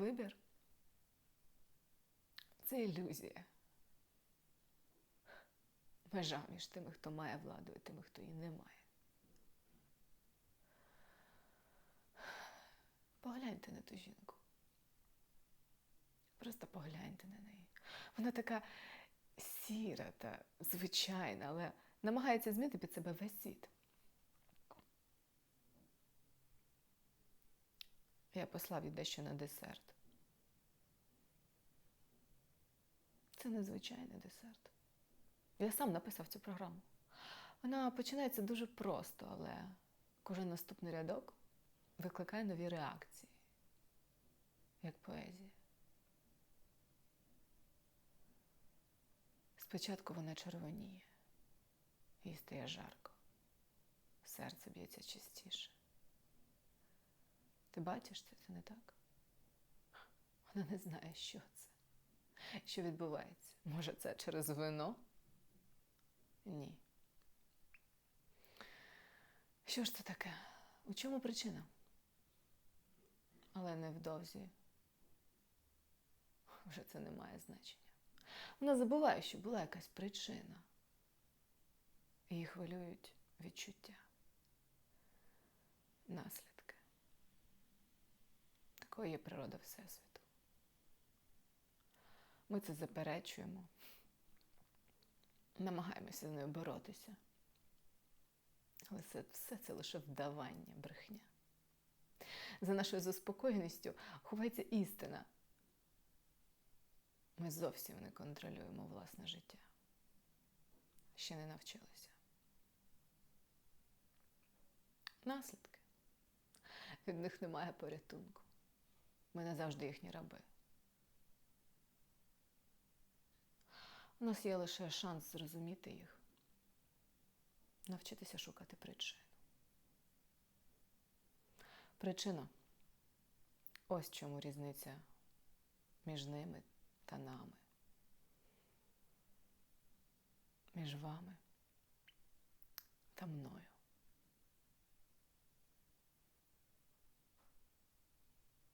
Вибір це ілюзія. Межа між тими, хто має владу, і тими, хто її не має. Погляньте на ту жінку. Просто погляньте на неї. Вона така сіра та звичайна, але намагається змінити під себе весь світ. Я послав їй дещо на десерт. Це незвичайний десерт. Я сам написав цю програму. Вона починається дуже просто, але кожен наступний рядок викликає нові реакції, як поезія. Спочатку вона червоніє, їй стає жарко, серце б'ється частіше. Ти бачиш це, це не так? Вона не знає, що це, що відбувається. Може, це через вино? Ні. Що ж це таке? У чому причина? Але невдовзі вже це не має значення. Вона забуває, що була якась причина. Її хвилюють відчуття, наслідки. Такою є природа Всесвіту. Ми це заперечуємо, намагаємося з нею боротися. Але це, все це лише вдавання, брехня. За нашою заспокоєністю ховається істина. Ми зовсім не контролюємо власне життя. Ще не навчилися. Наслідки. Від них немає порятунку. Ми не завжди їхні раби. У нас є лише шанс зрозуміти їх, навчитися шукати причину. Причина ось чому різниця між ними та нами, між вами та мною.